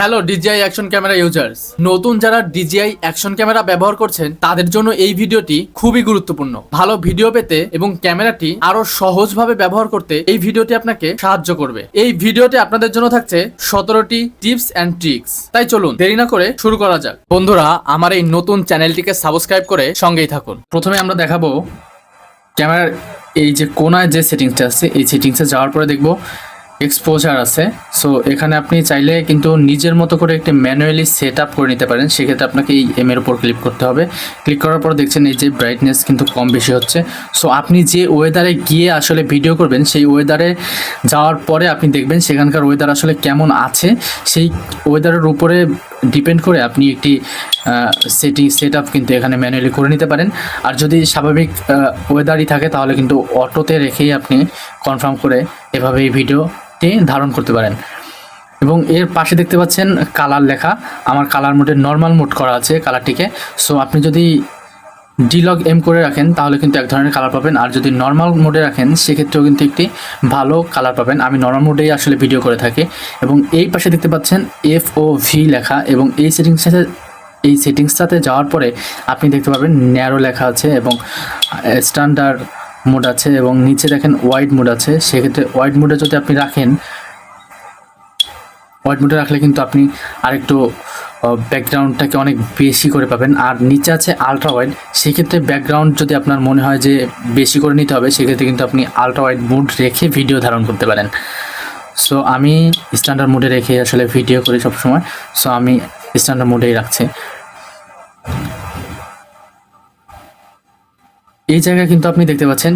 Hello DJI action camera users নতুন যারা DJI action camera ব্যবহার করছেন, তাদের জন্য এই ভিডিওটি খুবই গুরুত্বপূর্ণ। ভালো ভিডিও পেতে এবং ক্যামেরাটি আরও সহজভাবে ব্যবহার করতে এই ভিডিওটি আপনাকে সাহায্য করবে। এই ভিডিওতে আপনাদের জন্য থাকছে সতেরোটি টিপস অ্যান্ড ট্রিক্স। তাই চলুন, দেরি না করে শুরু করা যাক। বন্ধুরা, আমার এই নতুন চ্যানেলটিকে সাবস্ক্রাইব করে সঙ্গেই থাকুন। প্রথমে আমরা দেখাবো ক্যামেরার এই যে কোনায় যে সেটিংসটা আছে, এই সেটিংসে যাওয়ার পরে দেখব এক্সপোজার আছে। সো এখানে আপনি চাইলে কিন্তু নিজের মতো করে একটি ম্যানুয়ালি সেট আপ করে নিতে পারেন। সেক্ষেত্রে আপনাকে এই এম এর উপর ক্লিক করতে হবে। ক্লিক করার পর দেখছেন এই যে ব্রাইটনেস কিন্তু কম বেশি হচ্ছে। সো আপনি যে ওয়েদারে গিয়ে আসলে ভিডিও করবেন, সেই ওয়েদারে যাওয়ার পরে আপনি দেখবেন সেখানকার ওয়েদার আসলে কেমন আছে। সেই ওয়েদারের উপরে ডিপেন্ড করে আপনি একটি সেটিং সেট আপ কিন্তু এখানে ম্যানুয়ালি করে নিতে পারেন। আর যদি স্বাভাবিক ওয়েদারই থাকে, তাহলে কিন্তু অটোতে রেখেই আপনি কনফার্ম করে এভাবে এই ভিডিওটি ধারণ করতে পারেন। এবং এর পাশে দেখতে পাচ্ছেন কালার লেখা। আমার কালার মোডে নর্মাল মোড করা আছে কালারটিকে। সো আপনি যদি ডিলগ এম করে রাখেন, তাহলে কিন্তু এক ধরনের কালার পাবেন। আর যদি নর্মাল মোডে রাখেন, সেক্ষেত্রেও কিন্তু একটি ভালো কালার পাবেন। আমি নর্মাল মোডেই আসলে ভিডিও করে থাকি। এবং এই পাশে দেখতে পাচ্ছেন এফ ও ভি লেখা এবং এই সেটিংসটাতে এই সেটিংসটাতে যাওয়ার পরে আপনি দেখতে পাবেন ন্যারো লেখা আছে এবং স্ট্যান্ডার্ড মোড আছে এবং নিচে দেখেন ওয়াইড মোড আছে, সেক্ষেত্রে ওয়াইড মোডে যদি আপনি রাখেন হোয়াইট মোডে রাখলে কিন্তু আপনি আরেকটু ব্যাকগ্রাউন্ডটাকে অনেক বেশি করে পাবেন। আর নিচে আছে আলট্রা ওয়াইড সেক্ষেত্রে ব্যাকগ্রাউন্ড যদি আপনার মনে হয় যে বেশি করে নিতে হবে, সেক্ষেত্রে কিন্তু আপনি আলট্রা ওয়াইড মোড রেখে ভিডিও ধারণ করতে পারেন। সো আমি স্ট্যান্ডার্ড মোডে রেখে আসলে ভিডিও করি সবসময়। সো আমি স্ট্যান্ডার্ড মোডেই রাখছি। এই জায়গায় কিন্তু আপনি দেখতে পাচ্ছেন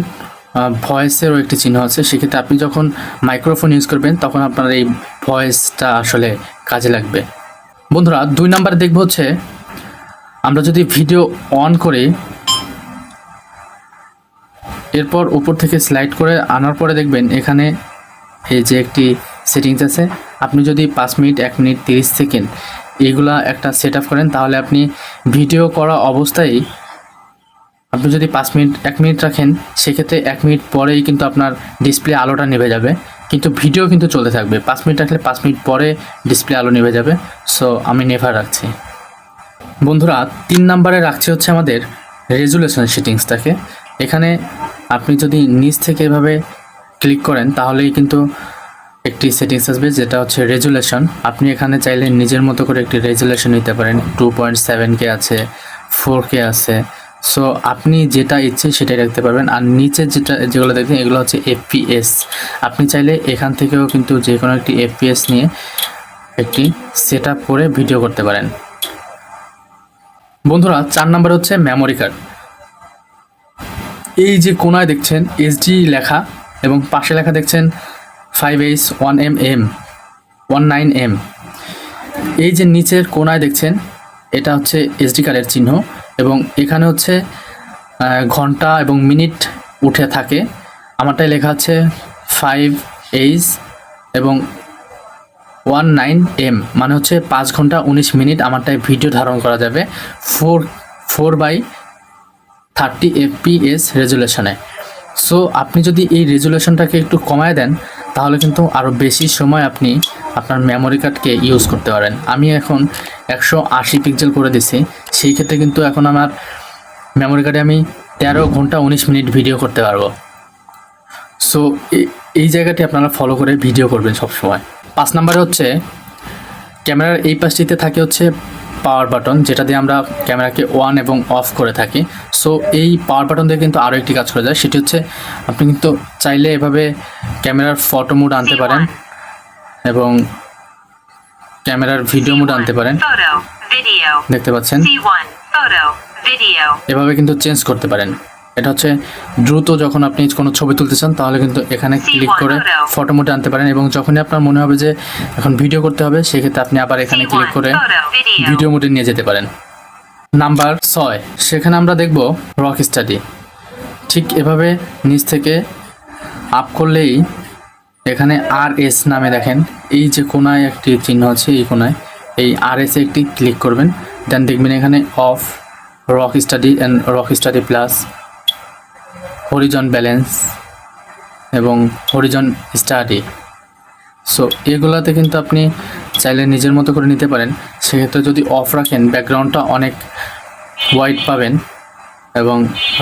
ভয়েসেরও একটি চিহ্ন আছে। সেক্ষেত্রে আপনি যখন মাইক্রোফোন ইউজ করবেন, তখন আপনার এই ভয়েসটা আসলে কাজে লাগবে। বন্ধুরা, দুই নাম্বার দেখব হচ্ছে, আমরা যদি ভিডিও অন করি, এরপর উপর থেকে স্লাইড করে আনার পরে দেখবেন, এখানে এই যে একটি সেটিংস আছে, আপনি যদি পাঁচ মিনিট, এক মিনিট, তিরিশ সেকেন্ড এগুলা একটা সেট করেন, তাহলে আপনি ভিডিও করা অবস্থায় আপনি যদি পাঁচ মিনিট, এক মিনিট রাখেন, সেক্ষেত্রে এক মিনিট পরেই কিন্তু আপনার ডিসপ্লে আলোটা নেভে যাবে। কিন্তু ভিডিও কিন্তু চলতে থাকবে। পাঁচ মিনিট রাখলে পাঁচ মিনিট পরে ডিসপ্লে আলো নেভে যাবে। সো আমি নেভার রাখছি। বন্ধুরা, তিন নাম্বারে রাখছি হচ্ছে আমাদের রেজুলেশন সেটিংসটাকে এখানে আপনি যদি নিচ থেকে এভাবে ক্লিক করেন, তাহলেই কিন্তু একটি সেটিংস আসবে, যেটা হচ্ছে রেজুলেশন আপনি এখানে চাইলে নিজের মতো করে একটি রেজুলেশন নিতে পারেন। টু পয়েন্ট সেভেন কে আছে ফোর কে আছে। সো আপনি যেটা ইচ্ছে সেটাই রাখতে পারবেন। আর নিচে যেটা, যেগুলো দেখবেন, এগুলো হচ্ছে এফপিএস আপনি চাইলে এখান থেকেও কিন্তু যে কোনো একটি এফপিএস নিয়ে একটি সেট করে ভিডিও করতে পারেন। বন্ধুরা, চার নাম্বার হচ্ছে মেমোরি কার্ড এই যে কোনায় দেখছেন এইচডি লেখা এবং পাশে লেখা দেখছেন five H one M M one nine M এই যে নিচের কোনায় দেখছেন এটা হচ্ছে এসডি কার্ডের চিহ্ন এবং এখানে হচ্ছে ঘণ্টা এবং মিনিট উঠে থাকে। আমারটাই লেখা আছে ফাইভ এইচ এবং ওয়ান নাইন এম মানে হচ্ছে পাঁচ ঘণ্টা উনিশ মিনিট আমারটায় ভিডিও ধারণ করা যাবে four four by thirty FPS রেজুলেশনে so আপনি যদি এই রেজুলেশনটাকে একটু কমায় দেন, তাহলে কিন্তু আরও বেশি সময় আপনি আপনার মেমোরি কার্ডকে ইউজ করতে পারেন। আমি এখন একশো আশি পিক্সেল করে দিছি। সেই ক্ষেত্রে কিন্তু এখন আমার মেমোরি কার্ডে আমি তেরো ঘণ্টা উনিশ মিনিট ভিডিও করতে পারব। সো এই জায়গাটি আপনারা ফলো করে ভিডিও করবেন সবসময়। পাঁচ নাম্বারে হচ্ছে, ক্যামেরার এই পাশটিতে থাকে হচ্ছে পাওয়ার বাটন যেটা দিয়ে আমরা ক্যামেরাকে অন এবং অফ করে থাকি। সো এই পাওয়ার বাটন দিয়ে কিন্তু আরও একটি কাজ করা যায়। সেটি হচ্ছে, আপনি কিন্তু চাইলে এভাবে ক্যামেরার ফটো মুড আনতে পারেন। এবং ক্যামেরার ভিডিও মুড আনতে পারেন। দেখতে পাচ্ছেন? C1, photo, video. এভাবে কিন্তু চেঞ্জ করতে পারেন। এটা হচ্ছে দ্রুত যখন আপনি কোনো ছবি তুলতে চান তাহলে কিন্তু এখানে ক্লিক করে ফটো মোডে আনতে পারেন এবং যখনই আপনার মনে হবে যে এখন ভিডিও করতে হবে সেক্ষেত্রে আপনি আবার এখানে ক্লিক করে ভিডিও মোডে নিয়ে যেতে পারেন। নাম্বার ছয় সেখানে আমরা দেখব রক স্টাডি ঠিক এভাবে নিচ থেকে আপ করলেই এখানে আর এস নামে দেখেন। এই যে কোনায় একটি চিহ্ন আছে, এই কোনায়। এই আর এসে একটি ক্লিক করবেন। দেন দেখবেন এখানে off rock steady and rock steady plus horizon balance এবং হরিজন স্টাডি সো এগুলাতে কিন্তু আপনি চাইলে নিজের মতো করে নিতে পারেন। সেক্ষেত্রে যদি অফ রাখেন ব্যাকগ্রাউন্ডটা অনেক হোয়াইট পাবেন। এবং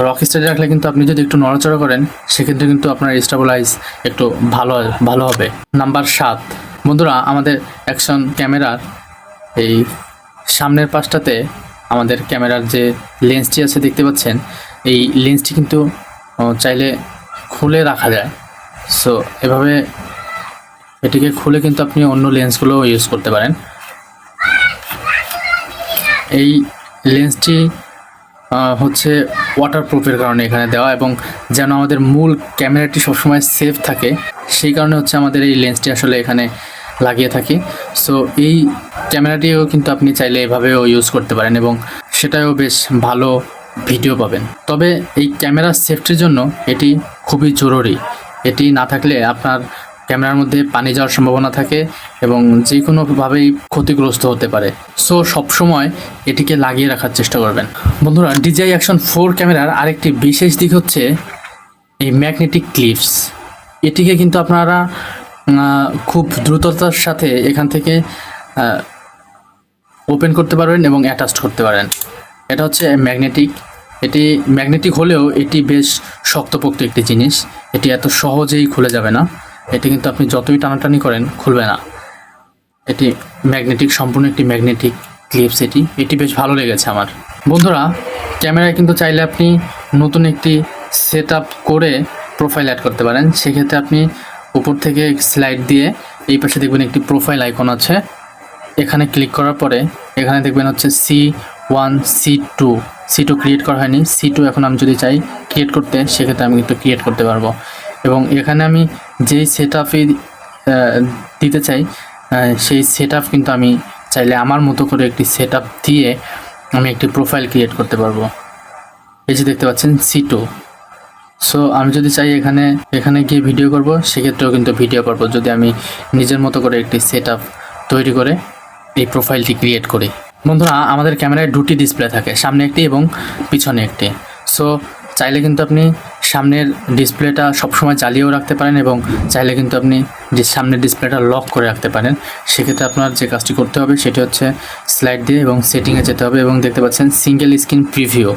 রক স্টাডি রাখলে কিন্তু আপনি যদি একটু নড়াচড়া করেন, সেক্ষেত্রে কিন্তু আপনার স্টেবলাইজ একটু ভালো ভালো হবে। নাম্বার সাত। বন্ধুরা, আমাদের অ্যাকশন ক্যামেরার এই সামনের পাশটাতে আমাদের ক্যামেরার যে লেন্সটি আছে দেখতে পাচ্ছেন, এই লেন্সটি কিন্তু চাইলে খুলে রাখা যায়। সো এভাবে এটিকে খুলে কিন্তু আপনি অন্য লেন্সগুলোও ইউজ করতে পারেন। এই লেন্সটি হচ্ছে ওয়াটারপ্রুফের কারণে এখানে দেওয়া এবং যেন আমাদের মূল ক্যামেরাটি সবসময় সেফ থাকে, সেই কারণে হচ্ছে আমাদের এই লেন্সটি আসলে এখানে লাগিয়ে থাকি। সো এই ক্যামেরাটিও কিন্তু আপনি চাইলে এভাবেও ইউজ করতে পারেন এবং সেটাও বেশ ভালো ভিডিও পাবেন। তবে এই ক্যামেরার সেফটির জন্য এটি খুবই জরুরি। এটি না থাকলে আপনার ক্যামেরার মধ্যে পানি যাওয়ার সম্ভাবনা থাকে এবং যে কোনোভাবেই ক্ষতিগ্রস্ত হতে পারে। সো সবসময় এটিকে লাগিয়ে রাখার চেষ্টা করবেন। বন্ধুরা ডিজিআই অ্যাকশন ফোর ক্যামেরার আরেকটি বিশেষ দিক হচ্ছে এই ম্যাগনেটিক ক্লিপস এটিকে কিন্তু আপনারা খুব দ্রুততার সাথে এখান থেকে ওপেন করতে পারবেন এবং অ্যাটাচ করতে পারেন। এটা হচ্ছে ম্যাগনেটিক এটি ম্যাগনেটিক হলেও এটি বেশ শক্তপোক্ত একটি জিনিস। এটি এত সহজেই খুলে যাবে না। এটি কিন্তু আপনি যতই টানাটানি করেন, খুলবে না। এটি ম্যাগনেটিক, সম্পূর্ণ একটি ম্যাগনেটিক ক্লিপস এটি। এটি বেশ ভালো লেগেছে আমার। বন্ধুরা, ক্যামেরায় কিন্তু চাইলে আপনি নতুন একটি সেট করে প্রোফাইল অ্যাড করতে পারেন। সেক্ষেত্রে আপনি উপর থেকে স্লাইড দিয়ে এই পাশে দেখবেন একটি প্রোফাইল আইকন আছে। এখানে ক্লিক করার পরে এখানে দেখবেন হচ্ছে C one C two C two create করা হয়নি। সি টু এখন আমি যদি চাই ক্রিয়েট করতে, সেক্ষেত্রে আমি কিন্তু ক্রিয়েট করতে পারব। এবং এখানে আমি যেই সেট আপই দিতে চাই সেই সেট আপ কিন্তু আমি চাইলে আমার মতো করে একটি সেট আপ দিয়ে আমি একটি প্রোফাইল ক্রিয়েট করতে পারব। এই যে দেখতে পাচ্ছেন সি টু সো আমি যদি চাই এখানে এখানে গিয়ে ভিডিও করব, সেক্ষেত্রেও কিন্তু ভিডিও করব, যদি আমি নিজের মতো করে একটি সেট তৈরি করে এই প্রোফাইলটি ক্রিয়েট করি। বন্ধুরা, আমাদের ক্যামেরায় দুটি ডিসপ্লে থাকে, সামনে একটি এবং পিছনে একটি। সো চাইলে কিন্তু আপনি সামনের ডিসপ্লেটা সবসময় জ্বালিয়েও রাখতে পারেন এবং চাইলে কিন্তু আপনি যে সামনের ডিসপ্লেটা লক করে রাখতে পারেন। সেক্ষেত্রে আপনার যে কাজটি করতে হবে সেটি হচ্ছে স্লাইড দিয়ে এবং সেটিংয়ে যেতে হবে এবং দেখতে পাচ্ছেন সিঙ্গেল স্ক্রিন প্রিভিউ।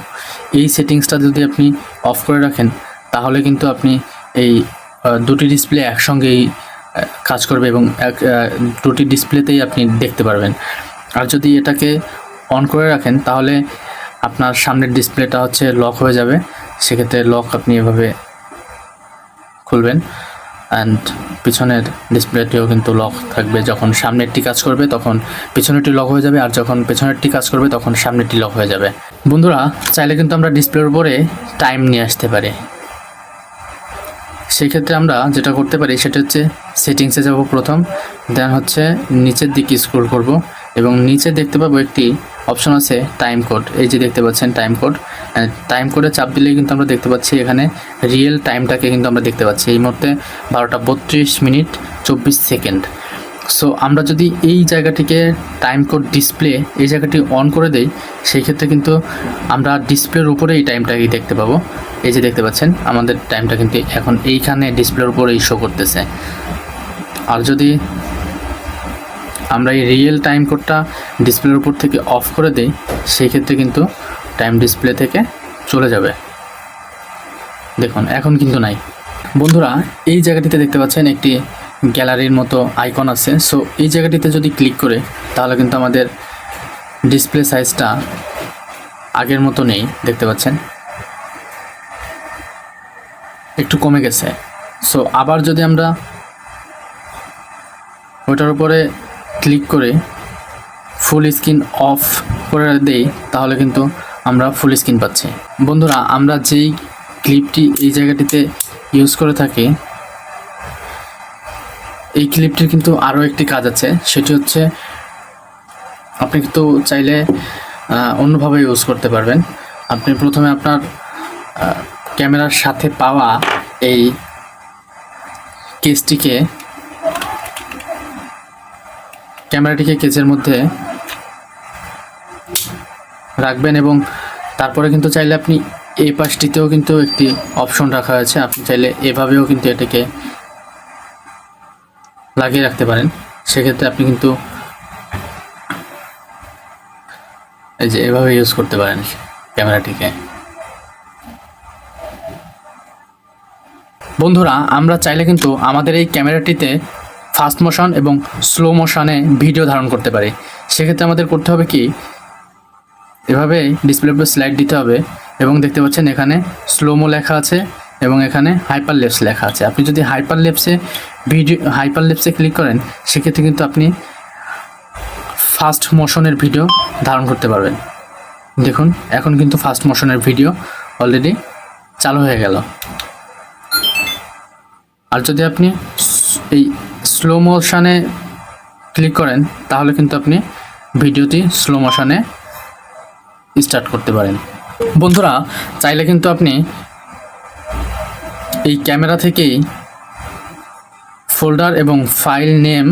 এই সেটিংসটা যদি আপনি অফ করে রাখেন, তাহলে কিন্তু আপনি এই দুটি ডিসপ্লে একসঙ্গেই কাজ করবে এবং এক দুটি ডিসপ্লেতেই আপনি দেখতে পারবেন। আর যদি এটাকে অন করে রাখেন, তাহলে আপনার সামনের ডিসপ্লেটা হচ্ছে লক হয়ে যাবে। সেক্ষেত্রে লক আপনি এভাবে খুলবেন অ্যান্ড পিছনের ডিসপ্লেটিও কিন্তু লক থাকবে। যখন সামনেরটি কাজ করবে, তখন পিছনেরটি লক হয়ে যাবে, আর যখন পেছনেরটি কাজ করবে, তখন সামনেরটি লক হয়ে যাবে। বন্ধুরা, চাইলে কিন্তু আমরা ডিসপ্লের উপরে টাইম নিয়ে আসতে পারি। সেই ক্ষেত্রে আমরা যেটা করতে পারি, সেটা হচ্ছে সেটিংসে যাব প্রথম দেন হচ্ছে নিচের দিকে স্ক্রোল করব এবং নিচে দেখতে পাবো একটি অপশন আছে টাইম কোড এই যে দেখতে পাচ্ছেন টাইম কোড টাইম কোডে চাপ দিলে কিন্তু আমরা দেখতে পাচ্ছি এখানে রিয়েল টাইমটাকে কিন্তু আমরা দেখতে পাচ্ছি। এই মুহূর্তে বারোটা বত্রিশ মিনিট চব্বিশ সেকেন্ড সো আমরা যদি এই জায়গাটিকে টাইম কোড ডিসপ্লে এই জায়গাটি অন করে দেই সেই ক্ষেত্রে কিন্তু আমরা ডিসপ্লের উপরে এই টাইমটাকে দেখতে পাবো। এই যে দেখতে পাচ্ছেন, আমাদের টাইমটা কিন্তু এখন এইখানে ডিসপ্লের উপরেই শো করতেছে। আর যদি আমরা এই রিয়েল টাইম কোডটা ডিসপ্লের উপর থেকে অফ করে দেই, সেই ক্ষেত্রে কিন্তু টাইম ডিসপ্লে থেকে চলে যাবে। দেখুন, এখন কিন্তু নাই। বন্ধুরা, এই জায়গাটিতে দেখতে পাচ্ছেন একটি গ্যালারির মতো আইকন আছে। সো এই জায়গাটিতে যদি ক্লিক করে, তাহলে কিন্তু আমাদের ডিসপ্লে সাইজটা আগের মতো নেই, দেখতে পাচ্ছেন? একটু কমে গেছে। সো আবার যদি আমরা ওটার উপরে ক্লিক করে ফুল স্ক্রিন অফ করে দেই, তাহলে কিন্তু আমরা ফুল স্ক্রিন পাচ্ছি। বন্ধুরা, আমরা যেই ক্লিপটি এই জায়গাটিতে ইউজ করে থাকি, এই ক্লিপটির কিন্তু আরও একটি কাজ আছে, সেটি হচ্ছে আপনি কিন্তু চাইলে অন্যভাবে ইউজ করতে পারবেন। আপনি প্রথমে আপনার ক্যামেরার সাথে পাওয়া এই কেসটিকে ক্যামেরাটিকে কেচের মধ্যে রাখবেন এবং তারপরে কিন্তু চাইলে আপনি এই পাশটিতেও কিন্তু একটি অপশন রাখা আছে। আপনি চাইলে এভাবেও কিন্তু এটাকে লাগিয়ে রাখতে পারেন। সেক্ষেত্রে আপনি কিন্তু এই যে এভাবে ইউজ করতে পারেন ক্যামেরাটিকে। বন্ধুরা, আমরা চাইলে কিন্তু আমাদের এই ক্যামেরাটিতে ফাস্ট মোশন এবং স্লো মোশনে ভিডিও ধারণ করতে পারি। সেক্ষেত্রে আমাদের করতে হবে কি? এভাবে ডিসপ্লের উপর স্লাইড দিতে হবে এবং দেখতে পাচ্ছেন এখানে স্লোমো লেখা আছে এবং এখানে হাইপার লেপস লেখা আছে। আপনি যদি hyper lapse video hyper lapse click করেন, সেক্ষেত্রে কিন্তু আপনি ফাস্ট মোশনের ভিডিও ধারণ করতে পারবেন। দেখুন, এখন কিন্তু ফাস্ট মোশনের ভিডিও অলরেডি চালু হয়ে গেল। আর যদি আপনি এই স্লো মোশানে ক্লিক করেন, তাহলে কিন্তু আপনি ভিডিওটি স্লো মোশানে স্টার্ট করতে পারেন। বন্ধুরা, চাইলে কিন্তু আপনি এই ক্যামেরা থেকেই ফোল্ডার এবং ফাইল নেম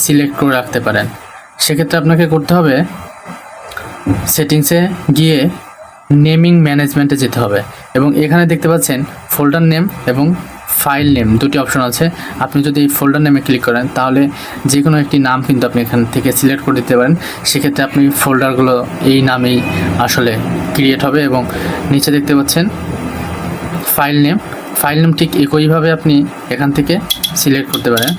সিলেক্ট করে রাখতে পারেন। সেক্ষেত্রে আপনাকে করতে হবে সেটিংসে গিয়ে নেমিং ম্যানেজমেন্টে যেতে হবে এবং এখানে দেখতে পাচ্ছেন ফোল্ডার নেম এবং ফাইল নেম, দুটি অপশন আছে। আপনি যদি এই ফোল্ডার নেমে ক্লিক করেন, তাহলে যে কোনো একটি নাম কিন্তু আপনি এখান থেকে সিলেক্ট করে দিতে পারেন। সেক্ষেত্রে আপনি ফোল্ডারগুলো এই নামেই আসলে ক্রিয়েট হবে এবং নিচে দেখতে পাচ্ছেন ফাইল নেম ফাইল নেম ঠিক একইভাবে আপনি এখান থেকে সিলেক্ট করতে পারেন।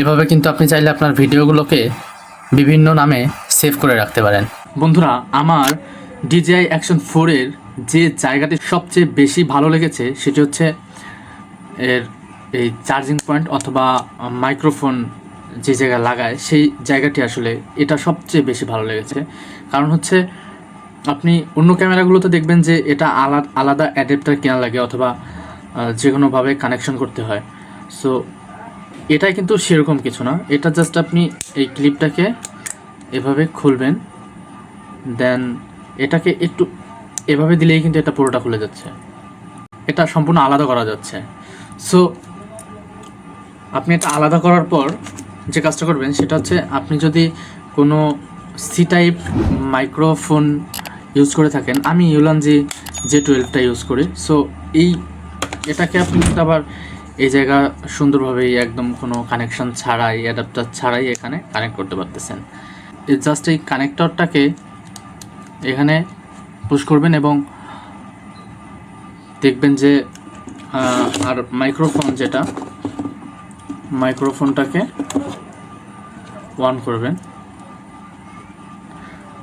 এভাবে কিন্তু আপনি চাইলে আপনার ভিডিওগুলোকে বিভিন্ন নামে সেভ করে রাখতে পারেন। বন্ধুরা, আমার ডিজিআই অ্যাকশন ফোরের যে জায়গাটি সবচেয়ে বেশি ভালো লেগেছে, সেটি হচ্ছে এর এই চার্জিং পয়েন্ট অথবা মাইক্রোফোন যে জায়গায় লাগায়, সেই জায়গাটি আসলে এটা সবচেয়ে বেশি ভালো লেগেছে। কারণ হচ্ছে, আপনি অন্য ক্যামেরাগুলোতে দেখবেন যে এটা আলাদা আলাদা অ্যাডাপ্টার কেনা লাগে অথবা যে কোনোভাবে কানেকশন করতে হয়। সো এটা কিন্তু সেরকম কিছু না। এটা জাস্ট আপনি এই ক্লিপটাকে এভাবে খুলবেন। দেন এটাকে একটু এভাবে দিলেই কিন্তু এটা পুরোটা খুলে যাচ্ছে। এটা সম্পূর্ণ আলাদা করা যাচ্ছে। সো আপনি এটা আলাদা করার পর যে কাজটা করবেন সেটা হচ্ছে আপনি যদি কোনো সি টাইপ মাইক্রোফোন ইউজ করে থাকেন, আমি ইউলানজি জে টুয়েলভটা ইউজ করি। সো এই এটাকে আপনি কিন্তু আবার এই জায়গা সুন্দরভাবে একদম কোনো কানেকশন ছাড়াই অ্যাডাপ্টার ছাড়াই এখানে কানেক্ট করতে পারতেছেন। জাস্ট এই কানেক্টরটাকে এখানে পুশ করবেন এবং দেখবেন যে আর মাইক্রোফোন যেটা মাইক্রোফোনটাকে অন করবেন।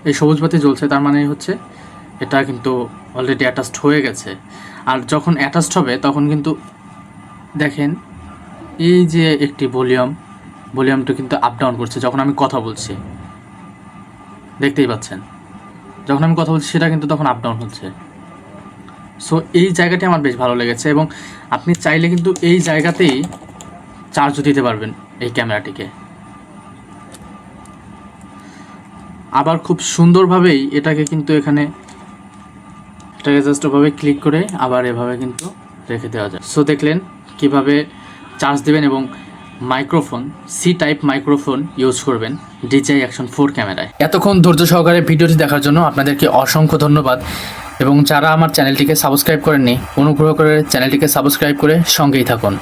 এই সবুজ বাতি জ্বলছে, তার মানে হচ্ছে এটা কিন্তু অলরেডি অ্যাটাচড হয়ে গেছে। আর যখন অ্যাটাচড হবে, তখন কিন্তু দেখেন এই যে একটি ভলিউম ভলিউমটা কিন্তু আপ ডাউন করছে, যখন আমি কথা বলছি। দেখতেই পাচ্ছেন? যখন আমি কথা বলছি, সেটা কিন্তু তখন আপ ডাউন হচ্ছে। সো এই জায়গাটি আমার বেশ ভালো লেগেছে এবং আপনি চাইলে কিন্তু এই জায়গাতেই চার্জও দিতে পারবেন এই ক্যামেরাটিকে আবার খুব সুন্দরভাবেই এটাকে কিন্তু এখানে, এটাকে জাস্ট ওভাবে ক্লিক করে আবার এভাবে কিন্তু রেখে দেওয়া যায়। সো দেখলেন কীভাবে চার্জ দেবেন এবং microphone C type microphone use করবেন ডিজাই অ্যাকশন ফোর ক্যামেরায়। এতক্ষণ ধৈর্য সহকারে ভিডিওটি দেখার জন্য আপনাদেরকে অসংখ্য ধন্যবাদ এবং যারা আমার চ্যানেলটিকে সাবস্ক্রাইব করেননি, অনুগ্রহ করে চ্যানেলটিকে সাবস্ক্রাইব করে সঙ্গেই থাকুন।